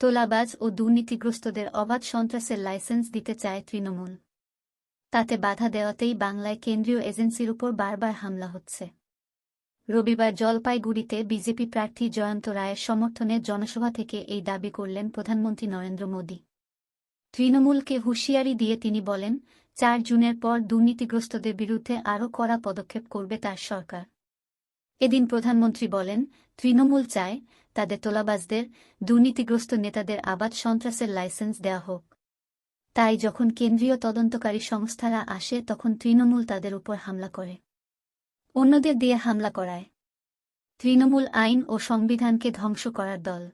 তোলাবাজ ও দুর্নীতিগ্রস্তদের অবাধ সন্ত্রাসের লাইসেন্স দিতে চায় তৃণমূল। তাতে বাধা দেওয়াতেই বাংলায় কেন্দ্রীয় এজেন্সির উপর বারবার হামলা হচ্ছে। রবিবার জলপাইগুড়িতে বিজেপি প্রার্থী জয়ন্ত রায়ের সমর্থনে জনসভা থেকে এই দাবি করলেন প্রধানমন্ত্রী নরেন্দ্র মোদী। তৃণমূলকে হুঁশিয়ারি দিয়ে তিনি বলেন, চার জুনের পর দুর্নীতিগ্রস্তদের বিরুদ্ধে আরও কড়া পদক্ষেপ করবে তার সরকার। এদিন প্রধানমন্ত্রী বলেন, তৃণমূল চায় তাদের তোলাবাজদের দুর্নীতিগ্রস্ত নেতাদের আবাদ সন্ত্রাসের লাইসেন্স দেওয়া হোক। তাই যখন কেন্দ্রীয় তদন্তকারী সংস্থারা আসে, তখন তৃণমূল তাদের উপর হামলা করে। অন্যদের দিয়ে হামলা করায়। তৃণমূল আইন ও সংবিধানকে ধ্বংস করার দল।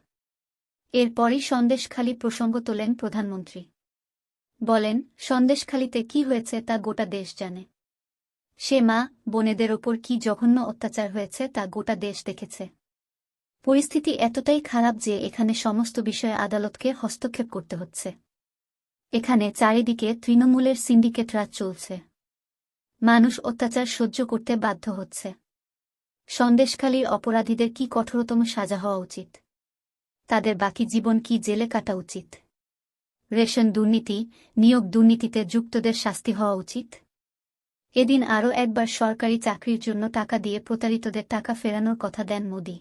এরপরই সন্দেশখালী প্রসঙ্গ তোলেন প্রধানমন্ত্রী। বলেন, সন্দেশখালীতে কি হয়েছে তা গোটা দেশ জানে। সে মা, বোনেদের ওপর কি জঘন্য অত্যাচার হয়েছে তা গোটা দেশ দেখেছে। পরিস্থিতি এতটাই খারাপ যে এখানে সমস্ত বিষয়ে আদালতকে হস্তক্ষেপ করতে হচ্ছে। এখানে চারিদিকে তৃণমূলের সিন্ডিকেট রাজ চলছে। মানুষ অত্যাচার সহ্য করতে বাধ্য হচ্ছে। সন্দেশখালীর অপরাধীদের কি কঠোরতম সাজা হওয়া উচিত? তাদের বাকি জীবন কি জেলে কাটা উচিত? রেশন দুর্নীতি, নিয়োগ দুর্নীতিতে যুক্তদের শাস্তি হওয়া উচিত? এদিন আরও একবার সরকারি চাকরির জন্য টাকা দিয়ে প্রতারিতদের টাকা ফেরানোর কথা দেন মোদি।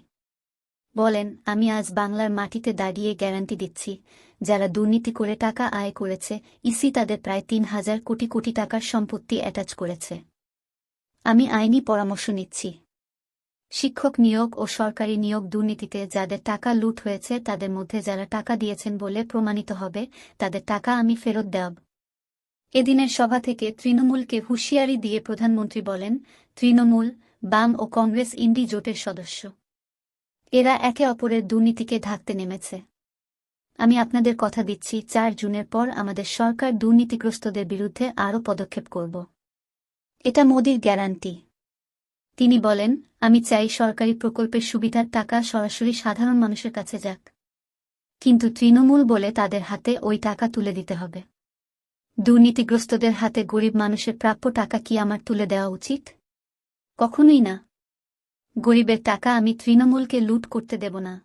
বলেন, আমি আজ বাংলার মাটিতে দাঁড়িয়ে গ্যারান্টি দিচ্ছি। যারা দুর্নীতি করে টাকা আয় করেছে, ইসি তাদের প্রায় তিন হাজার কোটি কোটি টাকার সম্পত্তি অ্যাটাচ করেছে। আমি আইনি পরামর্শ নিচ্ছি। শিক্ষক নিয়োগ ও সরকারি নিয়োগ দুর্নীতিতে যাদের টাকা লুট হয়েছে, তাদের মধ্যে যারা টাকা দিয়েছেন বলে প্রমাণিত হবে, তাদের টাকা আমি ফেরত দেব। এদিনের সভা থেকে তৃণমূলকে হুঁশিয়ারি দিয়ে প্রধানমন্ত্রী বলেন, তৃণমূল, বাম ও কংগ্রেস ইন্ডি জোটের সদস্য। এরা একে অপরের দুর্নীতিকে ঢাকতে নেমেছে। আমি আপনাদের কথা দিচ্ছি, চার জুনের পর আমাদের সরকার দুর্নীতিগ্রস্তদের বিরুদ্ধে আরও পদক্ষেপ করব। এটা মোদির গ্যারান্টি। তিনি বলেন, আমি চাই সরকারি প্রকল্পের সুবিধার টাকা সরাসরি সাধারণ মানুষের কাছে যাক। কিন্তু তৃণমূল বলে তাদের হাতে ওই টাকা তুলে দিতে হবে। দুর্নীতিগ্রস্তদের হাতে গরিব মানুষের প্রাপ্য টাকা কি আমার তুলে দেওয়া উচিত? কখনোই না। গরিবের টাকা আমি তৃণমূলকে লুট করতে দেব না।